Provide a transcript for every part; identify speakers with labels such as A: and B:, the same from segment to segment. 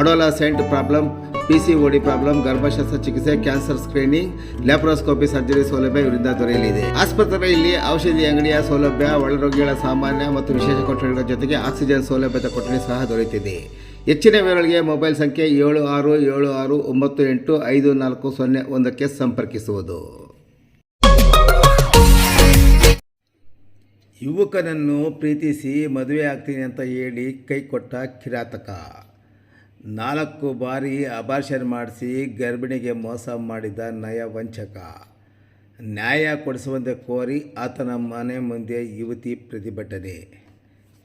A: adolescent problem P C OD problem ಗರ್ಭಶಸ್ತ್ರ ಚಿಕಿತ್ಸೆ cancer screening laparoscopy surgery ಸೌಲಭ್ಯ ಇವರಿಂದ ದೊರೆಯಲಿದೆ. ಆಸ್ಪತ್ರೆಯಲ್ಲಿ ಔಷಧಿ ಅಂಗಡಿಯ ಸೌಲಭ್ಯ, ಒಳರೋಗಿಗಳ ಸಾಮಾನ್ಯ ಮತ್ತು ವಿಶೇಷ ಕೊಠಡಿಗಳ ಜೊತೆಗೆ ಆಕ್ಸಿಜನ್ ಸೌಲಭ್ಯದ ಕೊಠಡಿ ಸಹ ದೊರೆಯುತ್ತಿದೆ. ಹೆಚ್ಚಿನ ವಿವರಗಳಿಗೆ ಮೊಬೈಲ್ ಸಂಖ್ಯೆ ಏಳು ಆರು ಏಳು ಆರು ಒಂಬತ್ತು ಎಂಟು ಐದು ನಾಲ್ಕು ಸೊನ್ನೆ ಒಂದಕ್ಕೆ ಸಂಪರ್ಕಿಸುವುದು. ಯುವಕನನ್ನು ಪ್ರೀತಿಸಿ ಮದುವೆ ಆಗ್ತೀನಿ ಅಂತ ಹೇಳಿ ಕೈ ಕೊಟ್ಟ ಕಿರಾತಕ. ನಾಲ್ಕು ಬಾರಿ ಅಬಾರ್ಷನ್ ಮಾಡಿಸಿ ಗರ್ಭಿಣಿಗೆ ಮೋಸ ಮಾಡಿದ ನಯ ವಂಚಕ ನ್ಯಾಯ ಕೊಡಿಸುವಂತೆ ಕೋರಿ ಆತನ ಮನೆ ಮುಂದೆ ಯುವತಿ ಪ್ರತಿಭಟನೆ.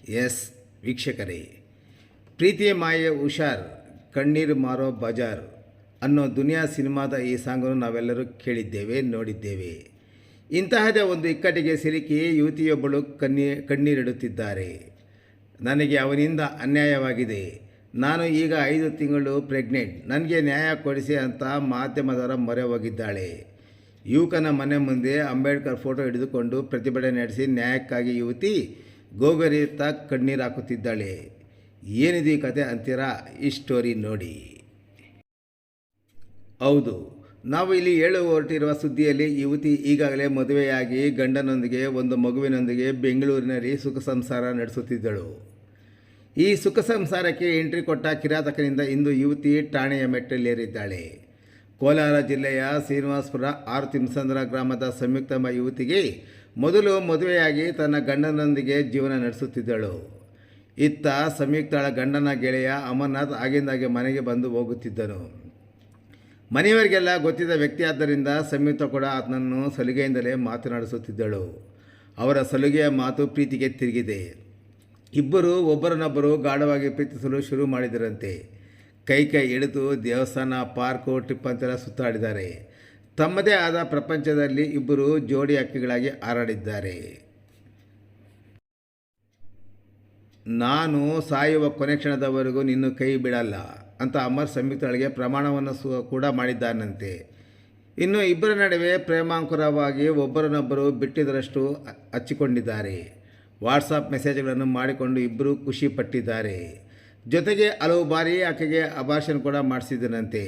A: ಎಸ್ ವೀಕ್ಷಕರೇ ಪ್ರೀತಿಯ ಮಾಯೆ ಹುಷಾರ್, ಕಣ್ಣೀರು ಮಾರೋ ಬಜಾರ್ ಅನ್ನೋ ದುನಿಯಾ ಸಿನಿಮಾದ ಈ ಸಾಂಗನ್ನು ನಾವೆಲ್ಲರೂ ಕೇಳಿದ್ದೇವೆ, ನೋಡಿದ್ದೇವೆ. ಇಂತಹದೇ ಒಂದು ಇಕ್ಕಟ್ಟಿಗೆ ಸಿಲುಕಿ ಯುವತಿಯೊಬ್ಬಳು ಕಣ್ಣೀ, ಕಣ್ಣೀರಿಡುತ್ತಿದ್ದಾರೆ. ನನಗೆ ಅವನಿಂದ ಅನ್ಯಾಯವಾಗಿದೆ. ನಾನು ಈಗ ಐದು ತಿಂಗಳು ಪ್ರೆಗ್ನೆಂಟ್ ನನಗೆ ನ್ಯಾಯ ಕೊಡಿಸಿ ಅಂತ ಮಾಧ್ಯಮದವರ ಮೊರೆ ಹೋಗಿದ್ದಾಳೆ. ಯುವಕನ ಮನೆ ಮುಂದೆ ಅಂಬೇಡ್ಕರ್ ಫೋಟೋ ಹಿಡಿದುಕೊಂಡು ಪ್ರತಿಭಟನೆ ನಡೆಸಿ ನ್ಯಾಯಕ್ಕಾಗಿ ಯುವತಿ ಗೋಗರಿಯುತ್ತ ಕಣ್ಣೀರು ಹಾಕುತ್ತಿದ್ದಾಳೆ. ಏನಿದು ಈ ಕತೆ ಅಂತೀರಾ? ಈ ಸ್ಟೋರಿ ನೋಡಿ. ಹೌದು, ನಾವು ಇಲ್ಲಿ ಹೇಳು ಹೊರಟಿರುವ ಸುದ್ದಿಯಲ್ಲಿ ಯುವತಿ ಈಗಾಗಲೇ ಮದುವೆಯಾಗಿ ಗಂಡನೊಂದಿಗೆ ಒಂದು ಮಗುವಿನೊಂದಿಗೆ ಬೆಂಗಳೂರಿನಲ್ಲಿ ಸುಖ ಸಂಸಾರ ನಡೆಸುತ್ತಿದ್ದಳು. ಈ ಸುಖ ಸಂಸಾರಕ್ಕೆ ಎಂಟ್ರಿ ಕೊಟ್ಟ ಕಿರಾತಕನಿಂದ ಇಂದು ಯುವತಿ ಠಾಣೆಯ ಮೆಟ್ಟಿಲೇರಿದ್ದಾಳೆ. ಕೋಲಾರ ಜಿಲ್ಲೆಯ ಶ್ರೀನಿವಾಸಪುರ ಆರು ತಿಮ್ಸಂದ್ರ ಗ್ರಾಮದ ಸಂಯುಕ್ತಮ್ಮ ಯುವತಿಗೆ ಮೊದಲು ಮದುವೆಯಾಗಿ ತನ್ನ ಗಂಡನೊಂದಿಗೆ ಜೀವನ ನಡೆಸುತ್ತಿದ್ದಳು. ಇತ್ತ ಸಂಯುಕ್ತಳ ಗಂಡನ ಗೆಳೆಯ ಅಮರ್ನಾಥ್ ಆಗಿಂದಾಗೆ ಮನೆಗೆ ಬಂದು ಹೋಗುತ್ತಿದ್ದನು. ಮನೆಯವರಿಗೆಲ್ಲ ಗೊತ್ತಿದ್ದ ವ್ಯಕ್ತಿಯಾದ್ದರಿಂದ ಸಂಯುಕ್ತ ಕೂಡ ಆತನನ್ನು ಸಲುಗೆಯಿಂದಲೇ ಮಾತನಾಡಿಸುತ್ತಿದ್ದಳು. ಅವರ ಸಲುಗೆಯ ಮಾತು ಪ್ರೀತಿಗೆ ತಿರುಗಿದೆ. ಇಬ್ಬರು ಒಬ್ಬರನ್ನೊಬ್ಬರು ಗಾಢವಾಗಿ ಪ್ರೀತಿಸಲು ಶುರು ಮಾಡಿದರಂತೆ. ಕೈ ಕೈ ಹಿಡಿದು ದೇವಸ್ಥಾನ, ಪಾರ್ಕು ಟ್ರಿಪ್ ಅಂತೆಲ್ಲ ಸುತ್ತಾಡಿದ್ದಾರೆ. ತಮ್ಮದೇ ಆದ ಪ್ರಪಂಚದಲ್ಲಿ ಇಬ್ಬರು ಜೋಡಿ ಹಕ್ಕಿಗಳಾಗಿ ಹಾರಾಡಿದ್ದಾರೆ. ನಾನು ಸಾಯುವ ಕೊನೆ ಕ್ಷಣದವರೆಗೂ ನಿನ್ನ ಕೈ ಬಿಡಲ್ಲ ಅಂತ ಅಮರ್ ಸಂಯುಕ್ತಗಳಿಗೆ ಪ್ರಮಾಣವನ್ನು ಸು, ಕೂಡ ಮಾಡಿದ್ದಾನಂತೆ. ಇನ್ನು ಇಬ್ಬರ ನಡುವೆ ಪ್ರೇಮಾಂಕುರವಾಗಿ ಒಬ್ಬರನ್ನೊಬ್ಬರು ಬಿಟ್ಟಿದ್ದರಷ್ಟು ಹಚ್ಚಿಕೊಂಡಿದ್ದಾರೆ. ವಾಟ್ಸಪ್ ಮೆಸೇಜ್ಗಳನ್ನು ಮಾಡಿಕೊಂಡು ಇಬ್ಬರೂ ಖುಷಿ ಪಟ್ಟಿದ್ದಾರೆ. ಜೊತೆಗೆ ಹಲವು ಬಾರಿ ಆಕೆಗೆ ಅಭಾಷಣ ಕೂಡ ಮಾಡಿಸಿದನಂತೆ.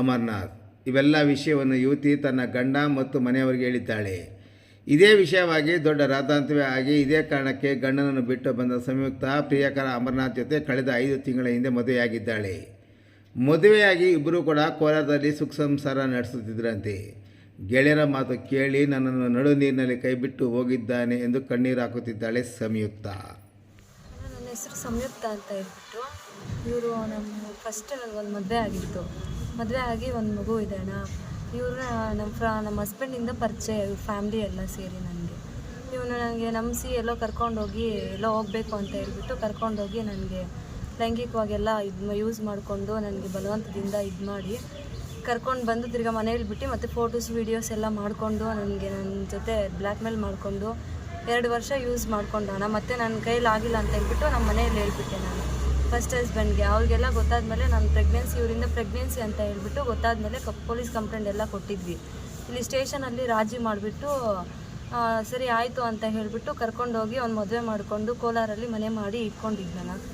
A: ಅಮರ್ನಾಥ್, ಇವೆಲ್ಲ ವಿಷಯವನ್ನು ಯುವತಿ ತನ್ನ ಗಂಡ ಮತ್ತು ಮನೆಯವರಿಗೆ ಹೇಳಿದ್ದಾಳೆ. ಇದೇ ವಿಷಯವಾಗಿ ದೊಡ್ಡ ರಾದಾಂತವೇ ಆಗಿ ಇದೇ ಕಾರಣಕ್ಕೆ ಗಂಡನನ್ನು ಬಿಟ್ಟು ಬಂದ ಸಂಯುಕ್ತ ಪ್ರಿಯಕರ ಅಮರನಾಥ್ ಜೊತೆ ಕಳೆದ ಐದು ತಿಂಗಳ ಹಿಂದೆ ಮದುವೆಯಾಗಿದ್ದಾಳೆ. ಮದುವೆಯಾಗಿ ಇಬ್ಬರೂ ಕೂಡ ಕೋಲಾರದಲ್ಲಿ ಸುಖ ಸಂಸಾರ ನಡೆಸುತ್ತಿದ್ದರಂತೆ ಗೆಳೆಯರ ಮಾತು ಕೇಳಿ ನನ್ನನ್ನು ನಡು ನೀರಿನಲ್ಲಿ ಕೈಬಿಟ್ಟು ಹೋಗಿದ್ದಾನೆ ಎಂದು ಕಣ್ಣೀರು ಹಾಕುತ್ತಿದ್ದಾಳೆ ಸಂಯುಕ್ತ.
B: ನನ್ನ ಹೆಸರು ಸಂಯುಕ್ತ ಅಂತ ಹೇಳ್ಬಿಟ್ಟು, ಇವರು ನಮ್ಮ ಫಸ್ಟ್ ಒಂದು ಮದುವೆ ಆಗಿತ್ತು. ಮದುವೆ ಆಗಿ ಒಂದು ಮಗು ಇದ್ದಾಣ ಇವರು ನಮ್ಮ ಫ್ರ, ನಮ್ಮ ಹಸ್ಬೆಂಡಿಂದ ಪರಿಚಯ, ಇವ್ರ ಫ್ಯಾಮ್ಲಿ ಎಲ್ಲ ಸೇರಿ ನನಗೆ. ಇವನು ನನಗೆ ನಂಬಿಸಿ ಎಲ್ಲೋ ಕರ್ಕೊಂಡೋಗಿ, ಎಲ್ಲೋ ಹೋಗಬೇಕು ಅಂತ ಹೇಳ್ಬಿಟ್ಟು ಕರ್ಕೊಂಡೋಗಿ ನನಗೆ ಲೈಂಗಿಕವಾಗೆಲ್ಲ ಇದು ಯೂಸ್ ಮಾಡಿಕೊಂಡು ನನಗೆ ಬಲವಂತದಿಂದ ಇದು ಮಾಡಿ ಕರ್ಕೊಂಡು ಬಂದು ತಿರ್ಗಾ ಮನೇಲಿ ಬಿಟ್ಟು ಮತ್ತು ಫೋಟೋಸ್ ವೀಡಿಯೋಸ್ ಎಲ್ಲ ಮಾಡಿಕೊಂಡು ನನಗೆ ನನ್ನ ಜೊತೆ ಬ್ಲ್ಯಾಕ್ ಮೇಲ್ ಮಾಡಿಕೊಂಡು ಎರಡು ವರ್ಷ ಯೂಸ್ ಮಾಡ್ಕೊಂಡು ಮತ್ತೆ ನನ್ನ ಕೈಲಿ ಆಗಿಲ್ಲ ಅಂತ ಹೇಳ್ಬಿಟ್ಟು ನಮ್ಮ ಮನೆಯಲ್ಲಿ ಹೇಳ್ಬಿಟ್ಟೆ ನಾನು. ಫಸ್ಟ್ ಹಸ್ಬೆಂಡ್ಗೆ ಅವ್ರಿಗೆಲ್ಲ ಗೊತ್ತಾದಮೇಲೆ ನಾನು ಪ್ರೆಗ್ನೆನ್ಸಿ ಇವರಿಂದ ಪ್ರೆಗ್ನೆನ್ಸಿ ಅಂತ ಹೇಳ್ಬಿಟ್ಟು ಗೊತ್ತಾದಮೇಲೆ ಕ ಪೊಲೀಸ್ ಕಂಪ್ಲೇಂಟ್ ಎಲ್ಲ ಕೊಟ್ಟಿದ್ವಿ. ಇಲ್ಲಿ ಸ್ಟೇಷನಲ್ಲಿ ರಾಜಿ ಮಾಡಿಬಿಟ್ಟು ಸರಿ ಆಯಿತು ಅಂತ ಹೇಳಿಬಿಟ್ಟು ಕರ್ಕೊಂಡೋಗಿ ಅವ್ನು ಮದುವೆ ಮಾಡಿಕೊಂಡು ಕೋಲಾರಲ್ಲಿ ಮನೆ ಮಾಡಿ ಇಟ್ಕೊಂಡಿದ್ದೆ ನಾನು.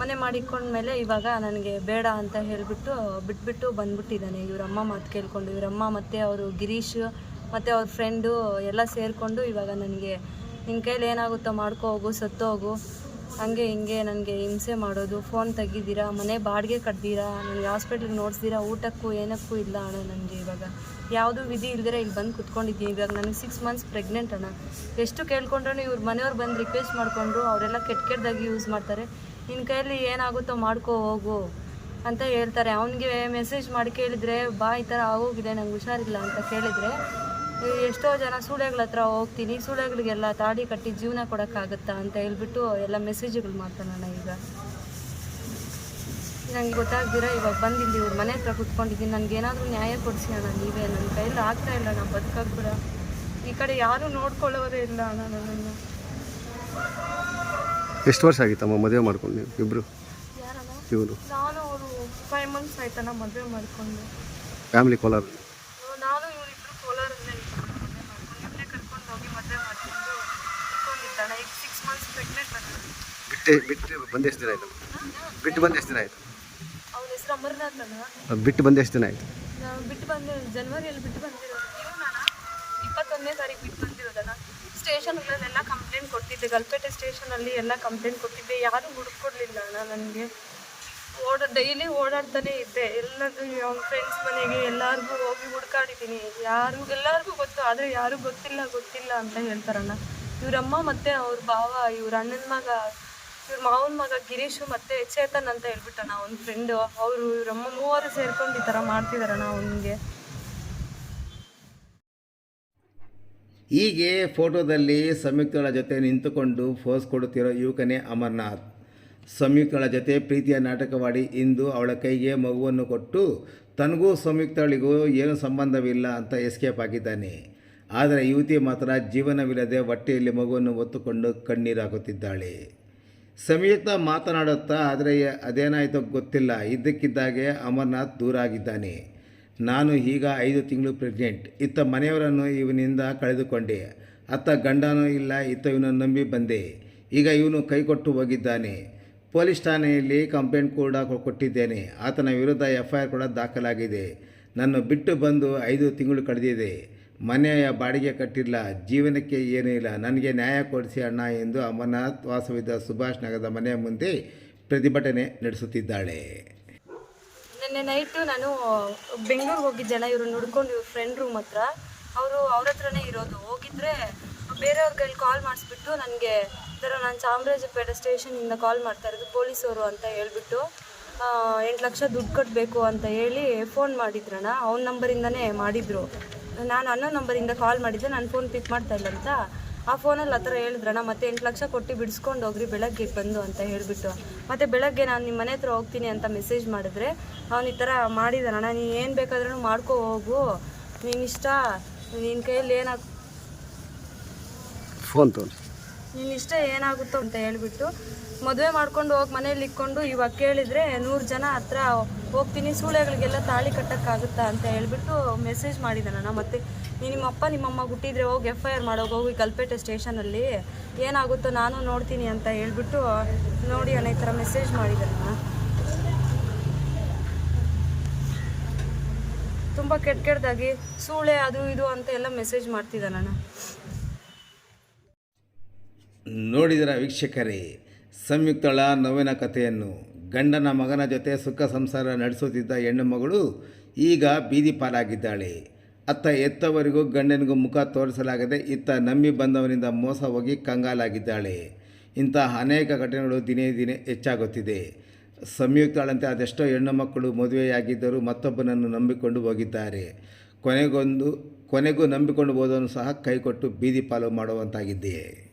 B: ಮನೆ ಮಾಡಿಕೊಂಡ ಮೇಲೆ ಇವಾಗ ನನಗೆ ಬೇಡ ಅಂತ ಹೇಳಿಬಿಟ್ಟು ಬಿಟ್ಬಿಟ್ಟು ಬಂದ್ಬಿಟ್ಟಿದ್ದಾನೆ. ಇವ್ರ ಅಮ್ಮ ಮಾತು ಕೇಳ್ಕೊಂಡು, ಇವರಮ್ಮ ಮತ್ತು ಅವರು ಗಿರೀಶ್ ಮತ್ತು ಅವ್ರ ಫ್ರೆಂಡು ಎಲ್ಲ ಸೇರಿಕೊಂಡು ಇವಾಗ ನನಗೆ ನಿನ್ನ ಕೈಲಿ ಏನಾಗುತ್ತೋ ಮಾಡ್ಕೋ ಹೋಗು, ಸತ್ತು ಹೋಗು. ಹಂಗೆ ಹಿಂಗೆ ನನಗೆ ಹಿಂಸೆ ಮಾಡೋದು. ಫೋನ್ ತೆಗಿದ್ದೀರಾ ಮನೆ ಬಾಡಿಗೆ ಕಟ್ತೀರಾ ನನಗೆ ಹಾಸ್ಪಿಟ್ಲಿಗೆ ನೋಡಿಸ್ತೀರಾ ಊಟಕ್ಕೂ ಏನಕ್ಕೂ ಇಲ್ಲ ಅಣ್ಣ ನನಗೆ ಇವಾಗ. ಯಾವುದೂ ವಿಧಿ ಇಲ್ದಿರ ಇಲ್ಲಿ ಬಂದು ಕುತ್ಕೊಂಡಿದ್ದೀನಿ. ಇವಾಗ ನನಗೆ ಸಿಕ್ಸ್ ಮಂತ್ಸ್ ಪ್ರೆಗ್ನೆಂಟ್ ಅಣ್ಣ. ಎಷ್ಟು ಕೇಳ್ಕೊಂಡ್ರೂ ಇವ್ರ ಮನೆಯವ್ರು ಬಂದು ರಿಕ್ವೆಸ್ಟ್ ಮಾಡಿಕೊಂಡ್ರು, ಅವರೆಲ್ಲ ಕೆಟ್ಟ ಕೆಟ್ಟದಾಗಿ ಯೂಸ್ ಮಾಡ್ತಾರೆ. ನಿನ್ನ ಕೈಯಲ್ಲಿ ಏನಾಗುತ್ತೋ ಮಾಡ್ಕೋ, ಹೋಗು ಅಂತ ಹೇಳ್ತಾರೆ. ಅವನಿಗೆ ಮೆಸೇಜ್ ಮಾಡಿ ಕೇಳಿದರೆ, ಬಾ, ಈ ಥರ ಆಗೋಗಿದೆ, ನಂಗೆ ಹುಷಾರಿಲ್ಲ ಅಂತ ಕೇಳಿದರೆ ಎಷ್ಟೋ ಜನ ಸೂಳೆಗಳ ಹತ್ರ ಹೋಗ್ತೀನಿ. ಸೂಳೆಗಳಿಗೆಲ್ಲ ತಾಡಿ ಕಟ್ಟಿ ಜೀವನ ಕೊಡೋಕ್ಕಾಗತ್ತಾ? ಅಂತ ಹೇಳ್ಬಿಟ್ಟು ಎಲ್ಲ ಮೆಸೇಜ್ಗಳು ಮಾಡ್ತಾನಣ್ಣ ಈಗ. ನಂಗೆ ಗೊತ್ತಾಗ್ದಿರ ಇವಾಗ ಬಂದಿಲ್ಲ ಇವ್ರ ಮನೆ ಹತ್ರ ಕುತ್ಕೊಂಡಿದ್ದೀನಿ. ನನಗೆ ಏನಾದರೂ ನ್ಯಾಯ ಕೊಡಿಸಿ ಅಣ್ಣ, ನೀವೇ. ನನ್ನ ಕೈಯಲ್ಲಿ ಆಗ್ತಾ ಇಲ್ಲ, ನಾನು ಬದುಕಾಗ್ಬಿಡ. ಈ ಕಡೆ ಯಾರೂ ನೋಡ್ಕೊಳ್ಳೋರೇ ಇಲ್ಲ ಅಣ್ಣ ನನ್ನನ್ನು.
C: ಎಷ್ಟು ವರ್ಷ ಆಗಿತ್ತಮ್ಮ ಮದುವೆ ಮಾಡ್ಕೊಂಡು ನೀವು ಇಬ್ಬರು ಇವರು?
B: ನಾನು ಅವರು ಫೈವ್ ಮಂತ್ಸ್ ಆಯ್ತಣ್ಣ ಮದುವೆ ಮಾಡಿಕೊಂಡು.
C: ಫ್ಯಾಮಿಲಿ ಕೋಲಾರ?
B: ನಾನು ಇವರಿಬ್ರು ಕೋಲಾರಲ್ಲೇ ಇಬ್ಬರೇ ಕರ್ಕೊಂಡು ಹೋಗಿ ಮದುವೆ ಮಾಡಿಕೊಂಡು ಇಟ್ಕೊಂಡಿದ್ದಣ್ಣ. ಈಗ ಸಿಕ್ಸ್ ಮಂತ್ಸ್ ಪ್ರೆಗ್ನೆಂಟ್ ನಾನು
C: ಬಿಟ್ಟು ಬಿಟ್ಟು ಬಂದು ಎಷ್ಟು ದಿನ ಆಯಿತು? ಬಿಟ್ಟು ಬಂದು ಎಷ್ಟು ದಿನ ಆಯಿತು?
B: ಅವ್ರ ಹೆಸರು ಅಮರ್ನಾಥ್ ಅಣ್ಣ.
C: ಬಿಟ್ಟು ಬಂದು ಎಷ್ಟು ದಿನ ಆಯಿತು?
B: ಬಿಟ್ಟು ಬಂದು ಜನವರಿಯಲ್ಲಿ ಬಿಟ್ಟು ಬಂದಿರೋದು. ಇವನಣ್ಣ ಇಪ್ಪತ್ತೊಂದನೇ ತಾರೀಕು ಬಿಟ್ಟು ಬಂದಿರೋದಣ್ಣ. ಸ್ಟೇಷನ್ಗಳಲ್ಲೆಲ್ಲ ಕಂಪ್ಲೇಂಟ್ ಕೊಟ್ಟಿದ್ದೆ. ಗಲ್ಪೇಟೆ ಸ್ಟೇಷನಲ್ಲಿ ಎಲ್ಲ ಕಂಪ್ಲೇಂಟ್ ಕೊಟ್ಟಿದ್ದೆ. ಯಾರೂ ಹುಡುಕೊಡ್ಲಿಲ್ಲ ಅಣ್ಣ ನನಗೆ. ಓಡ ಡೈಲಿ ಓಡಾಡ್ತಾನೆ ಇದ್ದೆ. ಎಲ್ಲರೂ ಅವ್ನ ಫ್ರೆಂಡ್ಸ್ ಮನೆಗೆ ಎಲ್ಲರಿಗೂ ಹೋಗಿ ಹುಡ್ಕಾಡಿದ್ದೀನಿ. ಯಾರು ಎಲ್ಲರಿಗೂ ಗೊತ್ತು. ಆದರೆ ಯಾರೂ ಗೊತ್ತಿಲ್ಲ ಗೊತ್ತಿಲ್ಲ ಅಂತ ಹೇಳ್ತಾರಣ್ಣ. ಇವರಮ್ಮ ಮತ್ತು ಅವ್ರ ಭಾವ, ಇವ್ರ ಅಣ್ಣನ ಮಗ, ಇವ್ರ ಮಾವನ ಮಗ ಗಿರೀಶು ಮತ್ತು ಚೇತನ್ ಅಂತ ಹೇಳ್ಬಿಟ್ಟಣ್ಣ. ಅವ್ನ ಫ್ರೆಂಡು ಅವರು, ಇವರಮ್ಮ ಮೂವರು ಸೇರ್ಕೊಂಡು ಈ ಥರ ಮಾಡ್ತಿದಾರಣ್ಣ ಅವನಿಗೆ.
A: ಹೀಗೆ ಫೋಟೋದಲ್ಲಿ ಸಂಯುಕ್ತಳ ಜೊತೆ ನಿಂತುಕೊಂಡು ಫೋಸ್ ಕೊಡುತ್ತಿರೋ ಯುವಕನೇ ಅಮರ್ನಾಥ್. ಸಂಯುಕ್ತಳ ಜೊತೆ ಪ್ರೀತಿಯ ನಾಟಕವಾಡಿ ಇಂದು ಅವಳ ಕೈಗೆ ಮಗುವನ್ನು ಕೊಟ್ಟು ತನಗೂ ಸಂಯುಕ್ತಳಿಗೂ ಏನು ಸಂಬಂಧವಿಲ್ಲ ಅಂತ ಎಸ್ಕೇಪ್ ಆಗಿದ್ದಾನೆ. ಆದರೆ ಯುವತಿ ಮಾತ್ರ ಜೀವನವಿಲ್ಲದೆ ಹೊಟ್ಟೆಯಲ್ಲಿ ಮಗುವನ್ನು ಹೊತ್ತುಕೊಂಡು ಕಣ್ಣೀರಾಗುತ್ತಿದ್ದಾಳೆ ಸಂಯುಕ್ತ ಮಾತನಾಡುತ್ತಾ, ಆದರೆ ಅದೇನಾಯಿತೋ ಗೊತ್ತಿಲ್ಲ. ಇದ್ದಕ್ಕಿದ್ದಾಗೆ ಅಮರ್ನಾಥ್ ದೂರ ಆಗಿದ್ದಾನೆ. ನಾನು ಈಗ ಐದು ತಿಂಗಳು ಪ್ರೆಗ್ನೆಂಟ್. ಇತ್ತ ಮನೆಯವರನ್ನು ಇವನಿಂದ ಕಳೆದುಕೊಂಡೆ. ಅತ್ತ ಗಂಡನೂ ಇಲ್ಲ, ಇತ್ತ ಇವನನ್ನು ನಂಬಿ ಬಂದೆ. ಈಗ ಇವನು ಕೈಕೊಟ್ಟು ಹೋಗಿದ್ದಾನೆ. ಪೊಲೀಸ್ ಠಾಣೆಯಲ್ಲಿ ಕಂಪ್ಲೇಂಟ್ ಕೂಡ ಕೊಟ್ಟಿದ್ದೇನೆ. ಆತನ ವಿರುದ್ಧ ಎಫ್ ಐ ಆರ್ ಕೂಡ ದಾಖಲಾಗಿದೆ. ನನ್ನ ಬಿಟ್ಟು ಬಂದು ಐದು ತಿಂಗಳು ಕಳೆದಿದೆ. ಮನೆಯ ಬಾಡಿಗೆ ಕಟ್ಟಿಲ್ಲ ಜೀವನಕ್ಕೆ ಏನೂ ಇಲ್ಲ. ನನಗೆ ನ್ಯಾಯ ಕೊಡಿಸಿ ಅಣ್ಣ ಎಂದು ಅಮರನಾಥ್ ವಾಸವಿದ್ದ ಸುಭಾಷ್ ನಗರದ ಮನೆಯ ಮುಂದೆ ಪ್ರತಿಭಟನೆ ನಡೆಸುತ್ತಿದ್ದಾಳೆ.
B: ನಿನ್ನೆ ನೈಟು ನಾನು ಬೆಂಗಳೂರಿಗೆ ಹೋಗಿದ್ದೆಲ್ಲ ಇವ್ರನ್ನ ಹುಡ್ಕೊಂಡು ಇವ್ರ ಫ್ರೆಂಡ್ ರೂಮ್ ಹತ್ರ. ಅವರು ಅವ್ರ ಹತ್ರನೇ ಇರೋದು. ಹೋಗಿದ್ರೆ ಬೇರೆಯವ್ರ ಕೈಲಿ ಕಾಲ್ ಮಾಡಿಸ್ಬಿಟ್ಟು ನನಗೆ ಥರ ನಾನು ಚಾಮರಾಜಪೇಟೆ ಸ್ಟೇಷನಿಂದ ಕಾಲ್ ಮಾಡ್ತಾ ಇರೋದು, ಪೊಲೀಸವರು ಅಂತ ಹೇಳ್ಬಿಟ್ಟು ಎಂಟು ಲಕ್ಷ ದುಡ್ಡು ಕಟ್ಟಬೇಕು ಅಂತ ಹೇಳಿ ಫೋನ್ ಮಾಡಿದ್ರಣ್ಣ ಅವ್ನ ನಂಬರಿಂದನೇ ಮಾಡಿದರು. ನಾನು ಅನ್ನೋ ನಂಬರಿಂದ ಕಾಲ್ ಮಾಡಿದ್ದೆ ನಾನು ಫೋನ್ ಪಿಕ್ ಮಾಡ್ತಾ ಇಲ್ಲ ಅಂತ. ಆ ಫೋನಲ್ಲಿ ಆ ಥರ ಹೇಳಿದ್ರಣ್ಣ ಮತ್ತೆ ಎಂಟು ಲಕ್ಷ ಕೊಟ್ಟು ಬಿಡಿಸ್ಕೊಂಡು ಹೋಗ್ರಿ ಬೆಳಗ್ಗೆ ಬಂದು ಅಂತ ಹೇಳಿಬಿಟ್ಟು. ಮತ್ತು ಬೆಳಗ್ಗೆ ನಾನು ನಿಮ್ಮ ಮನೆ ಹತ್ರ ಹೋಗ್ತೀನಿ ಅಂತ ಮೆಸೇಜ್ ಮಾಡಿದ್ರೆ ಅವ್ನು ಈ ಥರ ಮಾಡಿದಾನಣ್ಣ ನೀನು ಏನು ಬೇಕಾದ್ರೂ ಮಾಡ್ಕೋ ಹೋಗು. ನೀನು ಇಷ್ಟ ನಿನ್ನ ಕೈಯಲ್ಲಿ ಏನಾಗ
C: ಫೋನ್ ತೊಗೊಂಡು.
B: ನಿನ್ನ ಇಷ್ಟ ಏನಾಗುತ್ತೋ ಅಂತ ಹೇಳ್ಬಿಟ್ಟು ಮದುವೆ ಮಾಡ್ಕೊಂಡು ಹೋಗಿ ಮನೇಲಿ ಇಕ್ಕೊಂಡು ಇವಾಗ ಕೇಳಿದರೆ ನೂರು ಜನ ಹತ್ರ ಹೋಗ್ತೀನಿ, ಸೂಳೆಗಳಿಗೆಲ್ಲ ತಾಳಿ ಕಟ್ಟೋಕ್ಕಾಗುತ್ತಾ ಅಂತ ಹೇಳ್ಬಿಟ್ಟು ಮೆಸೇಜ್ ಮತ್ತೆ ನೀನು ನಿಮ್ಮಪ್ಪ ನಿಮ್ಮಮ್ಮ ಹುಟ್ಟಿದ್ರೆ ಹೋಗಿ ಎಫ್ ಐ ಆರ್ ಮಾಡೋಗಿ ಹೋಗಿ ಕಲ್ಪೇಟೆ ಸ್ಟೇಷನಲ್ಲಿ ಏನಾಗುತ್ತೋ ನಾನು ನೋಡ್ತೀನಿ ಅಂತ ಹೇಳ್ಬಿಟ್ಟು ನೋಡಿ ಅಣ್ಣ ಈ ಥರ ಮೆಸೇಜ್ ಮಾಡಿದಾನಣ್ಣ ತುಂಬ ಕೆಟ್ಟ ಕೆಟ್ಟದಾಗಿ ಸೂಳೆ ಅದು ಇದು ಅಂತ ಎಲ್ಲ ಮೆಸೇಜ್ ಮಾಡ್ತಿದ್ದಾನಣ್ಣ
A: ನೋಡಿದರ ವೀಕ್ಷಕರೇ? ಸಂಯುಕ್ತಳ ನೋವಿನ ಕಥೆಯನ್ನು ಗಂಡನ ಮಗನ ಜೊತೆ ಸುಖ ಸಂಸಾರ ನಡೆಸುತ್ತಿದ್ದ ಹೆಣ್ಣು ಮಗಳು ಈಗ ಬೀದಿ ಪಾಲಾಗಿದ್ದಾಳೆ. ಅತ್ತ ಎತ್ತವರಿಗೂ ಗಂಡನಿಗೂ ಮುಖ ತೋರಿಸಲಾಗದೆ ಇತ್ತ ನಂಬಿ ಬಂದವನಿಂದ ಮೋಸ ಹೋಗಿ ಕಂಗಾಲಾಗಿದ್ದಾಳೆ. ಇಂತಹ ಅನೇಕ ಘಟನೆಗಳು ದಿನೇ ದಿನೇ ಹೆಚ್ಚಾಗುತ್ತಿದೆ. ಸಂಯುಕ್ತಳಂತೆ ಅದೆಷ್ಟೋ ಹೆಣ್ಣು ಮಕ್ಕಳು ಮದುವೆಯಾಗಿದ್ದರೂ ಮತ್ತೊಬ್ಬನನ್ನು ನಂಬಿಕೊಂಡು ಹೋಗಿದ್ದಾರೆ. ಕೊನೆಗೊಂದು, ಕೊನೆಗೂ ನಂಬಿಕೊಂಡು ಹೋದವನು ಸಹ ಕೈಕೊಟ್ಟು ಬೀದಿ ಪಾಲು ಮಾಡುವಂತಾಗಿದೆಯೇ